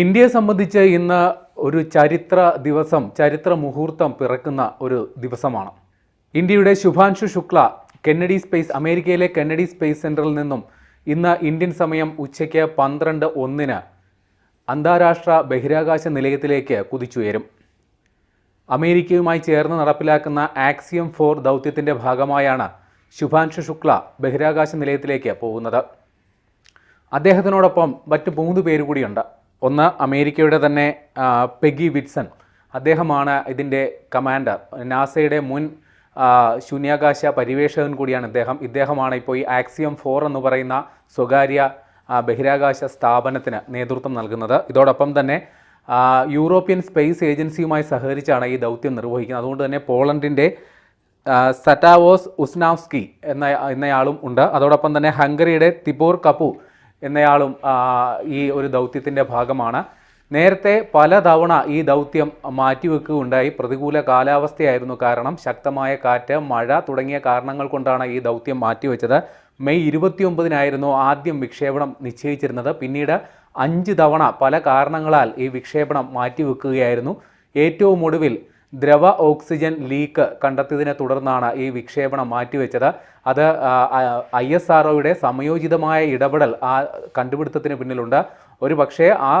ഇന്ത്യയെ സംബന്ധിച്ച് ഇന്ന് ഒരു ചരിത്ര ദിവസം ചരിത്ര മുഹൂർത്തം പിറക്കുന്ന ഒരു ദിവസമാണ്. ഇന്ത്യയുടെ ശുഭാൻഷു ശുക്ല കെന്നഡി സ്പേസ് അമേരിക്കയിലെ കെന്നഡി സ്പേസ് സെന്ററിൽ നിന്നും ഇന്ന് ഇന്ത്യൻ സമയം ഉച്ചയ്ക്ക് പന്ത്രണ്ട് ഒന്നിന് അന്താരാഷ്ട്ര ബഹിരാകാശ നിലയത്തിലേക്ക് കുതിച്ചുയരും. അമേരിക്കയുമായി ചേർന്ന് നടപ്പിലാക്കുന്ന ആക്സിയം ഫോർ ദൗത്യത്തിന്റെ ഭാഗമായാണ് ശുഭാൻഷു ശുക്ല ബഹിരാകാശ നിലയത്തിലേക്ക് പോകുന്നത്. അദ്ദേഹത്തിനോടൊപ്പം മറ്റ് മൂന്ന് പേര് കൂടിയുണ്ട് ഒന്ന് അമേരിക്കയുടെ തന്നെ പെഗി വിറ്റ്സൺ. അദ്ദേഹമാണ് ഇതിന്റെ കമാൻഡർ. നാസയുടെ മുൻ ശൂന്യാകാശ പരിവേഷകൻ കൂടിയാണ് അദ്ദേഹം ഇദ്ദേഹമാണ് ഇപ്പോൾ ഈ ആക്സിയം ഫോർ എന്ന് പറയുന്ന സ്വകാര്യ ബഹിരാകാശ സ്ഥാപനത്തിന് നേതൃത്വം നൽകുന്നത്. ഇതോടൊപ്പം തന്നെ യൂറോപ്യൻ സ്പേസ് ഏജൻസിയുമായി സഹകരിച്ചാണ് ഈ ദൗത്യം നിർവഹിക്കുന്നത്. അതുകൊണ്ട് തന്നെ പോളണ്ടിന്റെ സറ്റാവോസ് ഉസ്നാവ്സ്കി എന്ന എന്നയാളും ഉണ്ട്. അതോടൊപ്പം തന്നെ ഹംഗറിയുടെ തിബോർ കപ്പു എന്നയാളും ഈ ഒരു ദൗത്യത്തിന്റെ ഭാഗമാണ്. നേരത്തെ പലതവണ ഈ ദൗത്യം മാറ്റിവെക്കുകയുണ്ടായി. പ്രതികൂല കാലാവസ്ഥയായിരുന്നു കാരണം. ശക്തമായ കാറ്റ് മഴ തുടങ്ങിയ കാരണങ്ങൾ കൊണ്ടാണ് ഈ ദൗത്യം മാറ്റിവെച്ചത്. മെയ് ഇരുപത്തിയൊമ്പതിനായിരുന്നു ആദ്യം വിക്ഷേപണം നിശ്ചയിച്ചിരുന്നത്. പിന്നീട് അഞ്ച് തവണ പല കാരണങ്ങളാൽ ഈ വിക്ഷേപണം മാറ്റിവെക്കുകയായിരുന്നു. ഏറ്റവും ഒടുവിൽ ദ്രവ ഓക്സിജൻ ലീക്ക് കണ്ടെത്തിയതിനെ തുടർന്നാണ് ഈ വിക്ഷേപണം മാറ്റിവെച്ചത്. അത് ഐ എസ് ആർ സമയോചിതമായ ഇടപെടൽ ആ കണ്ടുപിടുത്തത്തിന് പിന്നിലുണ്ട്. ഒരു പക്ഷേ ആ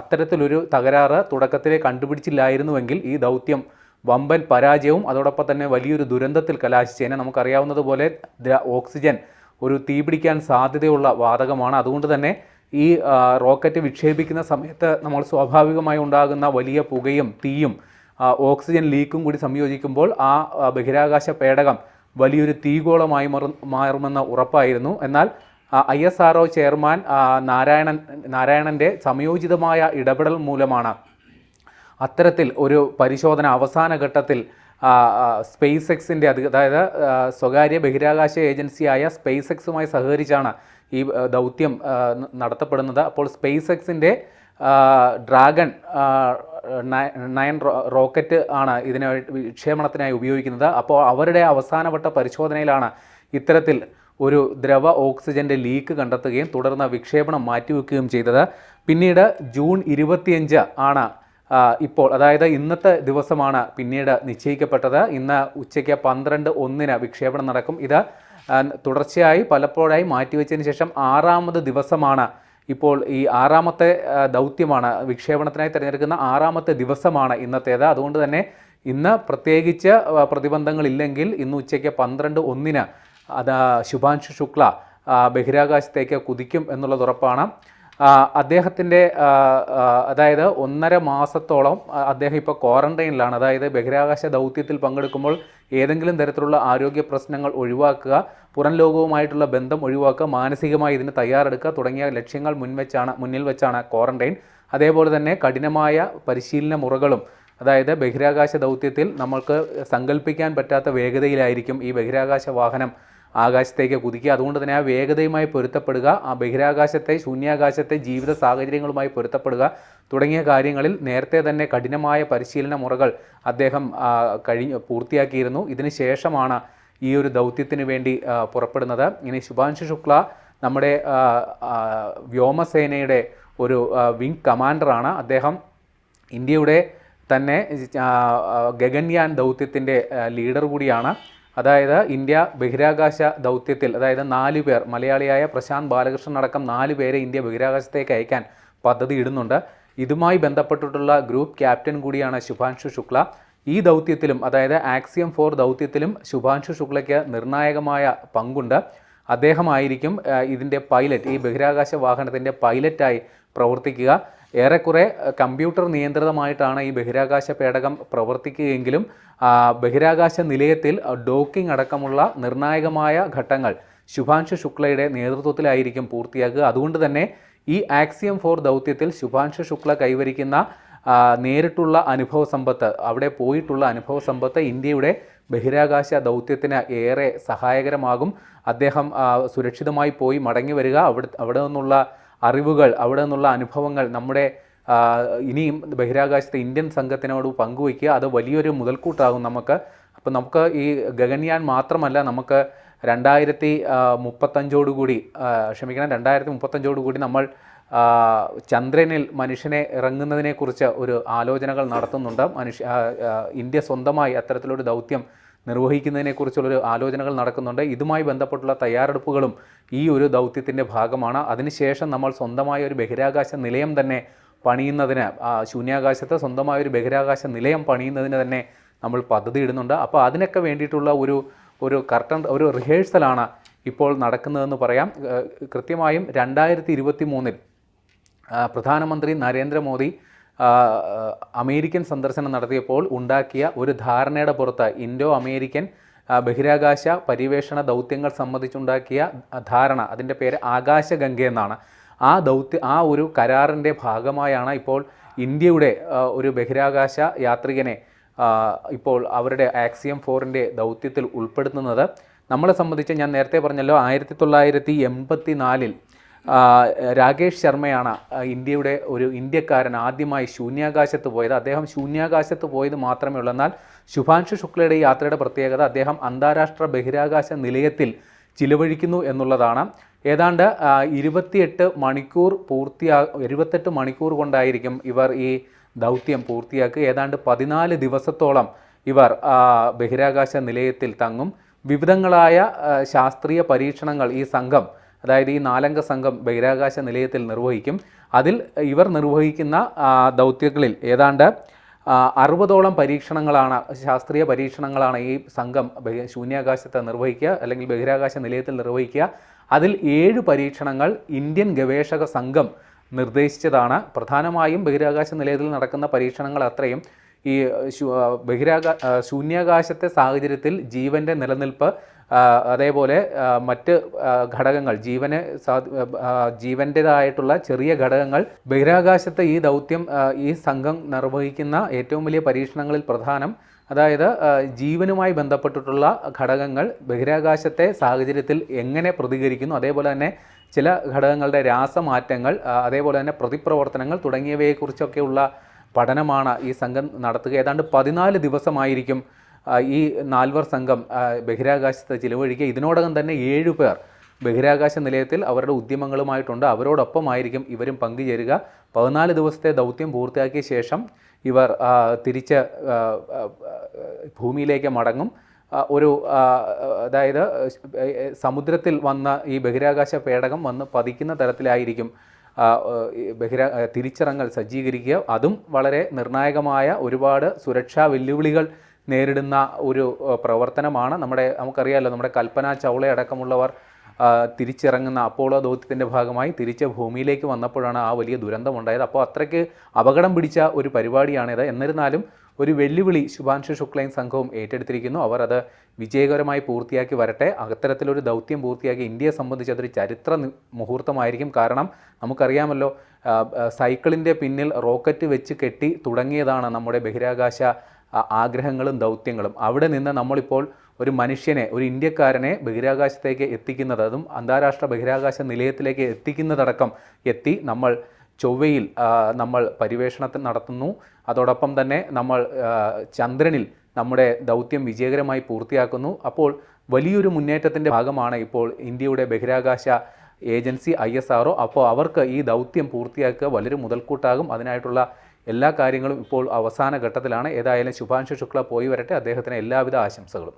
അത്തരത്തിലൊരു തകരാറ് തുടക്കത്തിലെ കണ്ടുപിടിച്ചില്ലായിരുന്നുവെങ്കിൽ ഈ ദൗത്യം വമ്പൻ പരാജയവും അതോടൊപ്പം തന്നെ വലിയൊരു ദുരന്തത്തിൽ കലാശിച്ചേനെ നമുക്കറിയാവുന്നതുപോലെ ഓക്സിജൻ ഒരു തീപിടിക്കാൻ സാധ്യതയുള്ള വാതകമാണ്. അതുകൊണ്ട് തന്നെ ഈ റോക്കറ്റ് വിക്ഷേപിക്കുന്ന സമയത്ത് നമ്മൾ സ്വാഭാവികമായി ഉണ്ടാകുന്ന വലിയ പുകയും തീയും ഓക്സിജൻ ലീക്കും കൂടി സംയോജിക്കുമ്പോൾ ആ ബഹിരാകാശ പേടകം വലിയൊരു തീഗോളമായി മാറും മാറുമെന്ന ഉറപ്പായിരുന്നു. എന്നാൽ I S R chairman Narayanan നാരായണന്റെ സമയോചിതമായ ഇടപെടൽ മൂലമാണ് അത്തരത്തിൽ ഒരു പരിശോധന അവസാന ഘട്ടത്തിൽ സ്പേസ് എക്സിന്റെ അത് അതായത് സ്വകാര്യ ബഹിരാകാശ ഏജൻസിയായ സ്പേസ് എക്സുമായി സഹകരിച്ചാണ് ഈ ദൗത്യം നടത്തപ്പെടുന്നത്. അപ്പോൾ സ്പേസ് എക്സിന്റെ ഡ്രാഗൺ നയൻ റോക്കറ്റ് ആണ് ഇതിനെ വിക്ഷേപണത്തിനായി ഉപയോഗിക്കുന്നത്. അപ്പോൾ അവരുടെ അവസാനവട്ട പരിശോധനയിലാണ് ഇത്തരത്തിൽ ഒരു ദ്രവ ഓക്സിജന്റെ ലീക്ക് കണ്ടെത്തുകയും തുടർന്ന് വിക്ഷേപണം മാറ്റിവെക്കുകയും ചെയ്തത്. പിന്നീട് ജൂൺ ഇരുപത്തിയഞ്ച് ആണ് ഇപ്പോൾ അതായത് ഇന്നത്തെ ദിവസമാണ് പിന്നീട് നിശ്ചയിക്കപ്പെട്ടത്. ഇന്ന് ഉച്ചയ്ക്ക് പന്ത്രണ്ട് ഒന്നിന് വിക്ഷേപണം നടക്കും. ഇത് തുടർച്ചയായി പലപ്പോഴായി മാറ്റിവെച്ചതിന് ശേഷം ആറാമത് ദിവസമാണ് ഇപ്പോൾ ഈ ആറാമത്തെ ദൗത്യമാണ് വിക്ഷേപണത്തിനായി തിരഞ്ഞെടുക്കുന്ന ആറാമത്തെ ദിവസമാണ് ഇന്നത്തേത്. അതുകൊണ്ട് തന്നെ ഇന്ന് പ്രത്യേകിച്ച് പ്രതിബന്ധങ്ങളില്ലെങ്കിൽ ഇന്ന് ഉച്ചയ്ക്ക് പന്ത്രണ്ട് ഒന്നിന് അത് ശുഭാൻഷു ശുക്ല ബഹിരാകാശത്തേക്ക് കുതിക്കും എന്നുള്ളത് ഉറപ്പാണ്. അദ്ദേഹത്തിന്റെ അതായത് ഒന്നര മാസത്തോളം അദ്ദേഹം ഇപ്പോൾ ക്വാറന്റൈനിലാണ് അതായത് ബഹിരാകാശ ദൗത്യത്തിൽ പങ്കെടുക്കുമ്പോൾ ഏതെങ്കിലും തരത്തിലുള്ള ആരോഗ്യ പ്രശ്നങ്ങൾ ഒഴിവാക്കുക പുറം ലോകവുമായിട്ടുള്ള ബന്ധം ഒഴിവാക്കുക മാനസികമായി ഇതിന് തയ്യാറെടുക്കുക തുടങ്ങിയ ലക്ഷ്യങ്ങൾ മുൻവെച്ചാണ് മുന്നിൽ വെച്ചാണ് ക്വാറന്റൈൻ അതേപോലെ തന്നെ കഠിനമായ പരിശീലന മുറകളും അതായത് ബഹിരാകാശ ദൗത്യത്തിൽ നമ്മൾക്ക് സങ്കല്പിക്കാൻ പറ്റാത്ത വേഗതയിലായിരിക്കും ഈ ബഹിരാകാശ വാഹനം ആകാശത്തേക്ക് കുതിക്കുക. അതുകൊണ്ട് തന്നെ ആ വേഗതയുമായി പൊരുത്തപ്പെടുക ആ ബഹിരാകാശത്തെ ശൂന്യാകാശത്തെ ജീവിത സാഹചര്യങ്ങളുമായി പൊരുത്തപ്പെടുക തുടങ്ങിയ കാര്യങ്ങളിൽ നേരത്തെ തന്നെ കഠിനമായ പരിശീലന മുറകൾ അദ്ദേഹം കഴിഞ്ഞ് പൂർത്തിയാക്കിയിരുന്നു. ഇതിന് ശേഷമാണ് ഈ ഒരു ദൗത്യത്തിന് വേണ്ടി പുറപ്പെടുന്നത്. ഇനി ശുഭാംശു ശുക്ല നമ്മുടെ വ്യോമസേനയുടെ ഒരു വിങ് കമാൻഡറാണ് അദ്ദേഹം ഇന്ത്യയുടെ തന്നെ ഗഗൻയാൻ ദൗത്യത്തിന്റെ ലീഡർ കൂടിയാണ്. അതായത് ഇന്ത്യ ബഹിരാകാശ ദൗത്യത്തിൽ അതായത് നാല് പേർ മലയാളിയായ പ്രശാന്ത് ബാലകൃഷ്ണൻ അടക്കം നാല് പേരെ ഇന്ത്യ ബഹിരാകാശത്തേക്ക് അയക്കാൻ പദ്ധതി ഇടുന്നുണ്ട്. ഇതുമായി ബന്ധപ്പെട്ടിട്ടുള്ള ഗ്രൂപ്പ് ക്യാപ്റ്റൻ കൂടിയാണ് ശുഭാൻഷു ശുക്ല. ഈ ദൗത്യത്തിലും അതായത് ആക്സിയം ഫോർ ദൗത്യത്തിലും ശുഭാൻഷു ശുക്ലയ്ക്ക് നിർണായകമായ പങ്കുണ്ട്. അദ്ദേഹമായിരിക്കും ഇതിന്റെ പൈലറ്റ് ഈ ബഹിരാകാശ വാഹനത്തിന്റെ പൈലറ്റായി പ്രവർത്തിക്കുക. ഏറെക്കുറെ കമ്പ്യൂട്ടർ നിയന്ത്രിതമായിട്ടാണ് ഈ ബഹിരാകാശ പേടകം പ്രവർത്തിക്കുകയെങ്കിലും ബഹിരാകാശ നിലയത്തിൽ ഡോക്കിംഗ് അടക്കമുള്ള നിർണായകമായ ഘട്ടങ്ങൾ ശുഭാംശു ശുക്ലയുടെ നേതൃത്വത്തിലായിരിക്കും പൂർത്തിയാക്കുക. അതുകൊണ്ട് തന്നെ ഈ ആക്സിയം ഫോർ ദൗത്യത്തിൽ ശുഭാംശു ശുക്ല കൈവരിക്കുന്ന നേരിട്ടുള്ള അനുഭവ സമ്പത്ത് അവിടെ പോയിട്ടുള്ള അനുഭവ സമ്പത്ത് ഇന്ത്യയുടെ ബഹിരാകാശ ദൗത്യത്തിന് ഏറെ സഹായകരമാകും. അദ്ദേഹം സുരക്ഷിതമായി പോയി മടങ്ങി വരിക. അവിടെ അവിടെ നിന്നുള്ള അറിവുകൾ അവിടെ നിന്നുള്ള അനുഭവങ്ങൾ നമ്മുടെ ഇനിയും ബഹിരാകാശത്തെ ഇന്ത്യൻ സംഘത്തിനോട് പങ്കുവയ്ക്കുക അത് വലിയൊരു മുതൽക്കൂട്ടാകും നമുക്ക്. അപ്പോൾ നമുക്ക് ഈ ഗഗൻയാൻ മാത്രമല്ല നമുക്ക് രണ്ടായിരത്തി മുപ്പത്തഞ്ചോടുകൂടി ക്ഷമിക്കണം രണ്ടായിരത്തി മുപ്പത്തഞ്ചോടുകൂടി നമ്മൾ ചന്ദ്രനിൽ മനുഷ്യനെ ഇറങ്ങുന്നതിനെക്കുറിച്ച് ഒരു ആലോചനകൾ നടത്തുന്നുണ്ട്. മനുഷ്യ ഇന്ത്യ സ്വന്തമായി അത്തരത്തിലൊരു ദൗത്യം നിർവഹിക്കുന്നതിനെക്കുറിച്ചുള്ളൊരു ആലോചനകൾ നടക്കുന്നുണ്ട്. ഇതുമായി ബന്ധപ്പെട്ടുള്ള തയ്യാറെടുപ്പുകളും ഈ ഒരു ദൗത്യത്തിന്റെ ഭാഗമാണ്. അതിനുശേഷം നമ്മൾ സ്വന്തമായ ഒരു ബഹിരാകാശ നിലയം തന്നെ പണിയുന്നതിന് ശൂന്യാകാശത്ത് സ്വന്തമായ ഒരു ബഹിരാകാശ നിലയം പണിയുന്നതിന് തന്നെ നമ്മൾ പദ്ധതി ഇടുന്നുണ്ട്. അപ്പോൾ അതിനൊക്കെ വേണ്ടിയിട്ടുള്ള ഒരു ഒരു കർട്ടൺ ഒരു റിഹേഴ്സലാണ് ഇപ്പോൾ നടക്കുന്നതെന്ന് പറയാം. കൃത്യമായും രണ്ടായിരത്തി ഇരുപത്തി മൂന്നിൽ പ്രധാനമന്ത്രി നരേന്ദ്രമോദി അമേരിക്കൻ സന്ദർശനം നടത്തിയപ്പോൾ ഉണ്ടാക്കിയ ഒരു ധാരണയുടെ പുറത്ത് ഇൻഡോ അമേരിക്കൻ ബഹിരാകാശ പര്യവേഷണ ദൗത്യങ്ങൾ സംബന്ധിച്ചുണ്ടാക്കിയ ധാരണ അതിന്റെ പേര് ആകാശഗംഗ എന്നാണ്. ആ ദൗത്യ ആ ഒരു കരാറിന്റെ ഭാഗമായാണ് ഇപ്പോൾ ഇന്ത്യയുടെ ഒരു ബഹിരാകാശ യാത്രികനെ ഇപ്പോൾ അവരുടെ ആക്സിയം ഫോറിന്റെ ദൗത്യത്തിൽ ഉൾപ്പെടുത്തുന്നത്. നമ്മളെ സംബന്ധിച്ച് ഞാൻ നേരത്തെ പറഞ്ഞല്ലോ ആയിരത്തി തൊള്ളായിരത്തി എൺപത്തി നാലിൽ രാകേഷ് ശർമ്മയാണ് ഇന്ത്യയുടെ ഒരു ഇന്ത്യക്കാരൻ ആദ്യമായി ശൂന്യാകാശത്ത് പോയത്. അദ്ദേഹം ശൂന്യാകാശത്ത് പോയത് മാത്രമേ ഉള്ളൂ. എന്നാൽ ശുഭാൻഷു ശുക്ലയുടെ യാത്രയുടെ പ്രത്യേകത അദ്ദേഹം അന്താരാഷ്ട്ര ബഹിരാകാശ നിലയത്തിൽ ചിലവഴിക്കുന്നു എന്നുള്ളതാണ്. ഏതാണ്ട് ഇരുപത്തിയെട്ട് മണിക്കൂർ പൂർത്തിയാ ഇരുപത്തെട്ട് മണിക്കൂർ കൊണ്ടായിരിക്കും ഇവർ ഈ ദൗത്യം പൂർത്തിയാക്കുക. ഏതാണ്ട് പതിനാല് ദിവസത്തോളം ഇവർ ബഹിരാകാശ നിലയത്തിൽ തങ്ങും. വിവിധങ്ങളായ ശാസ്ത്രീയ പരീക്ഷണങ്ങൾ ഈ സംഘം അതായത് ഈ നാലംഗ സംഘം ബഹിരാകാശ നിലയത്തിൽ നിർവഹിക്കും. അതിൽ ഇവർ നിർവഹിക്കുന്ന ദൗത്യങ്ങളിൽ ഏതാണ്ട് അറുപതോളം പരീക്ഷണങ്ങളാണ് ശാസ്ത്രീയ പരീക്ഷണങ്ങളാണ് ഈ സംഘം ശൂന്യാകാശത്തെ നിർവഹിക്കുക അല്ലെങ്കിൽ ബഹിരാകാശ നിലയത്തിൽ നിർവഹിക്കുക. അതിൽ ഏഴ് പരീക്ഷണങ്ങൾ ഇന്ത്യൻ ഗവേഷക സംഘം നിർദ്ദേശിച്ചതാണ്. പ്രധാനമായും ബഹിരാകാശ നിലയത്തിൽ നടക്കുന്ന പരീക്ഷണങ്ങൾ അത്രയും. ഈ ബഹിരാകാ ശൂന്യാകാശത്തെ സാഹചര്യത്തിൽ ജീവന്റെ നിലനിൽപ്പ് അതേപോലെ മറ്റ് ഘടകങ്ങൾ ജീവന് ജീവന്റേതായിട്ടുള്ള ചെറിയ ഘടകങ്ങൾ ബഹിരാകാശത്ത് ഈ ദൗത്യം ഈ സംഘം നിർവഹിക്കുന്ന ഏറ്റവും വലിയ പരീക്ഷണങ്ങളിൽ പ്രധാനം അതായത് ജീവനുമായി ബന്ധപ്പെട്ടിട്ടുള്ള ഘടകങ്ങൾ ബഹിരാകാശത്തെ സാഹചര്യത്തിൽ എങ്ങനെ പ്രതികരിക്കുന്നു അതേപോലെ തന്നെ ചില ഘടകങ്ങളുടെ രാസമാറ്റങ്ങൾ അതേപോലെ തന്നെ പ്രതിപ്രവർത്തനങ്ങൾ തുടങ്ങിയവയെക്കുറിച്ചൊക്കെയുള്ള പഠനമാണ് ഈ സംഘം നടത്തുക. ഏതാണ്ട് പതിനാല് ദിവസമായിരിക്കും ഈ നാൽവർ സംഘം ബഹിരാകാശത്ത് ചിലവഴിക്കുക ഇതിനോടകം തന്നെ ഏഴു പേർ ബഹിരാകാശ നിലയത്തിൽ അവരുടെ ഉദ്യമങ്ങളുമായിട്ടുണ്ട്. അവരോടൊപ്പമായിരിക്കും ഇവരും പങ്കുചേരുക. പതിനാല് ദിവസത്തെ ദൗത്യം പൂർത്തിയാക്കിയ ശേഷം ഇവർ തിരിച്ച് ഭൂമിയിലേക്ക് മടങ്ങും. ഒരു അതായത് സമുദ്രത്തിൽ വന്ന ഈ ബഹിരാകാശ പേടകം വന്ന് പതിക്കുന്ന തരത്തിലായിരിക്കും ബഹിരാ തിരിച്ചിറങ്ങൽ സജ്ജീകരിക്കുക. അതും വളരെ നിർണായകമായ ഒരുപാട് സുരക്ഷാ വെല്ലുവിളികൾ നേരിടുന്ന ഒരു പ്രവർത്തനമാണ്. നമ്മുടെ നമുക്കറിയാമല്ലോ നമ്മുടെ കൽപ്പന ചൗള അടക്കമുള്ളവർ ആ, തിരിച്ചിറങ്ങുന്ന അപ്പോളോ ദൗത്യത്തിന്റെ ഭാഗമായി തിരിച്ച് ഭൂമിയിലേക്ക് വന്നപ്പോഴാണ് ആ വലിയ ദുരന്തമുണ്ടായത്. അപ്പോൾ അത്രയ്ക്ക് അപകടം പിടിച്ച ഒരു പരിപാടിയാണിത്. എന്നിരുന്നാലും ഒരു വെല്ലുവിളി ശുഭാൻഷു ശുക്ലയും സംഘവും ഏറ്റെടുത്തിരിക്കുന്നു. അവർ അത് വിജയകരമായി പൂർത്തിയാക്കി വരട്ടെ. അത്തരത്തിലൊരു ദൗത്യം പൂർത്തിയാക്കി ഇന്ത്യയെ സംബന്ധിച്ച് അതൊരു ചരിത്ര മുഹൂർത്തമായിരിക്കും. കാരണം നമുക്കറിയാമല്ലോ സൈക്കിളിന്റെ പിന്നിൽ റോക്കറ്റ് വെച്ച് കെട്ടി തുടങ്ങിയതാണ് നമ്മുടെ ബഹിരാകാശ ആഗ്രഹങ്ങളും ദൗത്യങ്ങളും. അവിടെ നിന്ന് നമ്മളിപ്പോൾ ഒരു മനുഷ്യനെ ഒരു ഇന്ത്യക്കാരനെ ബഹിരാകാശത്തേക്ക് എത്തിക്കുന്നത് അതും അന്താരാഷ്ട്ര ബഹിരാകാശ നിലയത്തിലേക്ക് എത്തിക്കുന്നതടക്കം എത്തി നമ്മൾ ചൊവ്വയിൽ നമ്മൾ പരിവേഷണത്തിൽ നടത്തുന്നു. അതോടൊപ്പം തന്നെ നമ്മൾ ചന്ദ്രനിൽ നമ്മുടെ ദൗത്യം വിജയകരമായി പൂർത്തിയാക്കുന്നു. അപ്പോൾ വലിയൊരു മുന്നേറ്റത്തിന്റെ ഭാഗമാണ് ഇപ്പോൾ ഇന്ത്യയുടെ ബഹിരാകാശ ഏജൻസി ഐ എസ് ആർ അപ്പോൾ അവർക്ക് ഈ ദൗത്യം പൂർത്തിയാക്കുക വലിയൊരു മുതൽക്കൂട്ടാകും. അതിനായിട്ടുള്ള എല്ലാ കാര്യങ്ങളും ഇപ്പോൾ അവസാന ഘട്ടത്തിലാണ്. ഏതായാലും ശുഭാംശു ശുക്ല പോയി വരട്ടെ. അദ്ദേഹത്തിന് എല്ലാവിധ ആശംസകളും.